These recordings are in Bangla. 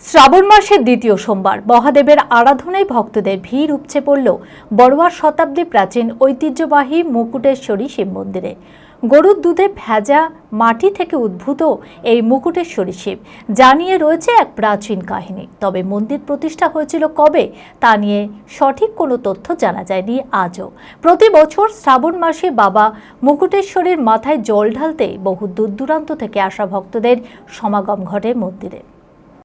শ্রাবণ মাসের দ্বিতীয় সোমবার মহাদেবের আরাধনায় ভক্তদের ভিড় উপচে পড়ল বড়ুয়ার শতাব্দী প্রাচীন ঐতিহ্যবাহী মুকুটেশ্বরী শিব মন্দিরে। গরুর দুধে ভেজা মাটি থেকে উদ্ভূত এই মুকুটেশ্বরী শিব জানিয়ে রয়েছে এক প্রাচীন কাহিনী। তবে মন্দির প্রতিষ্ঠা হয়েছিল কবে তা নিয়ে সঠিক কোনো তথ্য জানা যায়নি আজও। প্রতি বছর শ্রাবণ মাসে বাবা মুকুটেশ্বরীর মাথায় জল ঢালতে বহু দূর দূরান্ত থেকে আসা ভক্তদের সমাগম ঘটে মন্দিরে।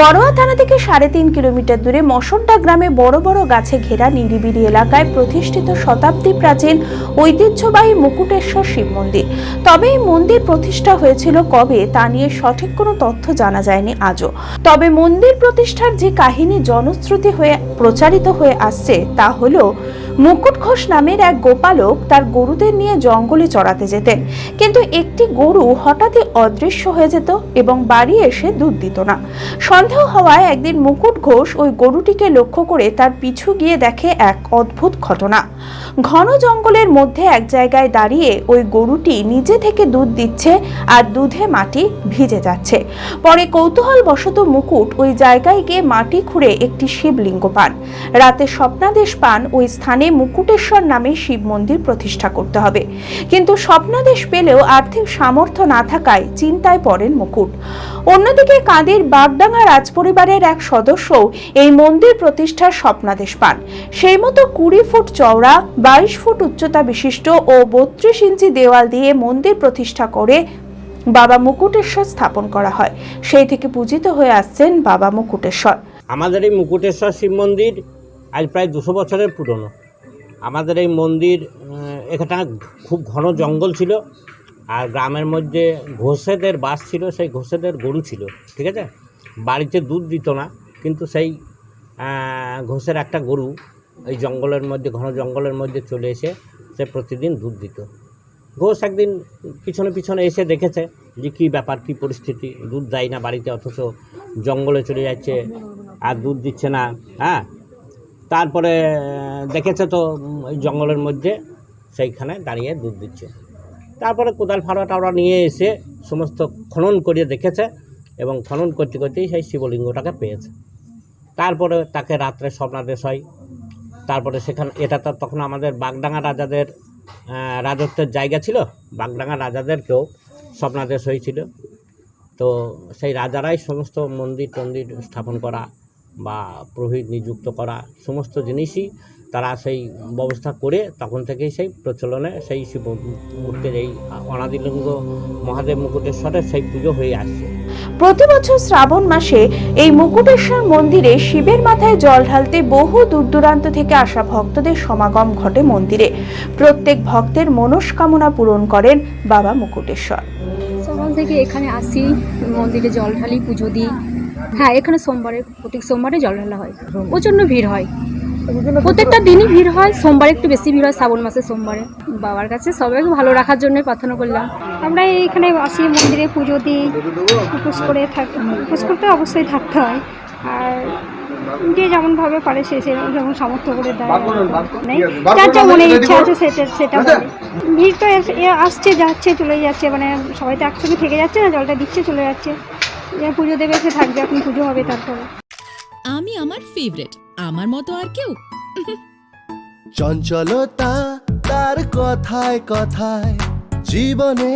Baroa থানা থেকে সাড়ে তিন কিলোমিটার দূরে মসন্ডা গ্রামে বড় বড় গাছে ঘেরা নিরিবিলি এলাকায় প্রতিষ্ঠিত শতাব্দী প্রাচীন ঐতিহ্যবাহী মুকুটেশ্বর শিব মন্দির। তবে এই মন্দির প্রতিষ্ঠা হয়েছিল কবে তা নিয়ে সঠিক কোনো তথ্য জানা যায়নি আজও। তবে মন্দির প্রতিষ্ঠার যে কাহিনী জনশ্রুতি হয়ে প্রচারিত হয়ে আসছে তা হলো মুকুট ঘোষ নামের এক গোপালক তার গরুদের নিয়ে জঙ্গলে চড়াতে যেতেন। কিন্তু একটি গরু হঠাৎই অদৃশ্য হয়ে যেত এবং বাড়ি এসে দুধ দিত না। সন্দেহ হওয়ায় একদিন মুকুট ঘোষ ওই গরুটিকে লক্ষ্য করে তার পিছু গিয়ে দেখে এক অদ্ভুত ঘটনা। ঘন জঙ্গলের মধ্যে এক জায়গায় দাঁড়িয়ে ওই গরুটি নিজে থেকে দুধ দিচ্ছে আর দুধে মাটি ভিজে যাচ্ছে। পরে কৌতূহল বশত মুকুট ওই জায়গায় গিয়ে মাটি খুঁড়ে একটি শিবলিঙ্গ পান। রাতে স্বপ্নাদেশ পান ওই স্থানে মুকুটেশ্বর নামে শিব মন্দির প্রতিষ্ঠা করতে হবে। কিন্তু স্বপ্নাদেশ পেলেও আর্থিক সামর্থ্য না থাকায় চিন্তায় পড়েন মুকুট। অন্যদিকে কাঁদির বাগডাঙ্গা রাজপরিবারের এক সদস্যও এই মন্দির প্রতিষ্ঠার স্বপ্নাদেশ পান। সেই মতো কুড়ি ফুট চওড়া, বাইশ ফুট উচ্চতা বিশিষ্ট ও বত্রিশ ইঞ্চি দেওয়াল দিয়ে মন্দির প্রতিষ্ঠা করে বাবা মুকুটেশ্বর স্থাপন করা হয়। সেই থেকে পূজিত হয়ে আসছেন বাবা মুকুটেশ্বর। আমাদের এই মুকুটেশ্বর শিব মন্দির আজ প্রায় দুশো বছরের পুরনো। আমাদের এই মন্দির আহ, এখানে খুব ঘন জঙ্গল ছিল আর গ্রামের মধ্যে ঘোষেদের বাস ছিল সেই ঘোষেদের গরু ছিল ঠিক আছে? বাড়িতে দুধ দিত না কিন্তু সেই ঘোষের একটা গরু এই জঙ্গলের মধ্যে ঘন জঙ্গলের মধ্যে চলে এসে সে প্রতিদিন দুধ দিত। ঘোষ একদিন পিছনে পিছনে এসে দেখেছে যে কী ব্যাপার কী পরিস্থিতি দুধ দেয় না বাড়িতে অথচ জঙ্গলে চলে যাচ্ছে আর দুধ দিচ্ছে না হ্যাঁ? তারপরে দেখেছে তো ওই জঙ্গলের মধ্যে, সেইখানে দাঁড়িয়ে দুধ দিচ্ছে। তারপরে কোদাল ফাড়া টাড়া নিয়ে এসে সমস্ত খনন করিয়ে দেখেছে এবং খনন করতে করতেই সেই শিবলিঙ্গটাকে পেয়েছে। তারপরে তাকে রাত্রে স্বপ্নাদেশ হয়। তারপরে সেখানে, এটা তো তখন আমাদের বাগডাঙ্গা রাজাদের রাজত্বের জায়গা ছিল। বাগডাঙ্গা রাজাদেরকেও স্বপ্নাদেশ হয়েছিল। তো সেই রাজারাই সমস্ত মন্দির টন্দির স্থাপন করা বা পুরোহিত নিযুক্ত করা সমস্ত জিনিসই তারা সেই ব্যবস্থা করে তখন থেকেই সেই প্রচলনে সেই শিব মূর্তির এই অনাদিলিঙ্গ মহাদেব মুকুটেশ্বরের সেই পুজো হয়ে আসছে। প্রতি বছর শ্রাবণ মাসে এই মুকুটেশ্বর মন্দিরে শিবের মাথায় জল ঢালতে বহু দূর দূরান্ত থেকে আসা ভক্তদের সমাগম ঘটে মন্দিরে। প্রত্যেক ভক্তের মনস্কামনা পূরণ করেন বাবা মুকুটেশ্বর। সকাল থেকে এখানে আসি মন্দিরে জল ঢালি পুজো দিই। হ্যাঁ এখানে সোমবারে প্রত্যেক সোমবারে জল ঢালা হয়। প্রচণ্ড ভিড় হয়। প্রত্যেকটা দিনই ভিড় হয় সোমবারে একটু বেশি ভিড় হয় শ্রাবণ মাসে সোমবারে। বাবার কাছে সবাইকে ভালো রাখার জন্য প্রার্থনা করলাম। আমরা এইখানে আসি মন্দিরে পুজো দিই উপোস করে থাক উপোস করতে অবশ্যই থাকতে হয়। আর যে যেমনভাবে পারে সে সেরকম যেমন সামর্থ্য করে দেয়। নেই? যার যা মনে ইচ্ছা আছে সেটা সেটা ভিড় তো এস- এ আসছে যাচ্ছে চলে যাচ্ছে মানে সবাই তো একসঙ্গে থেকে যাচ্ছে না জলটা দিচ্ছে চলে যাচ্ছে। পুজো দেবে সে থাকবে এখন পুজো হবে তারপরে। আমি আমার ফেভারিট আমার মতো আর কেউ। চঞ্চলতা তার কথায় কথায় জীবনে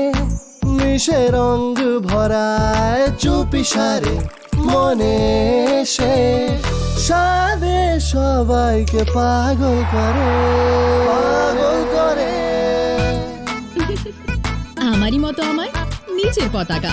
মিশে রঙ ভরায় চুপি সারে মনে সে সাদে সবাইকে পাগল করে পাগল করে। আমারই মতো আমার নিচের পতাকা।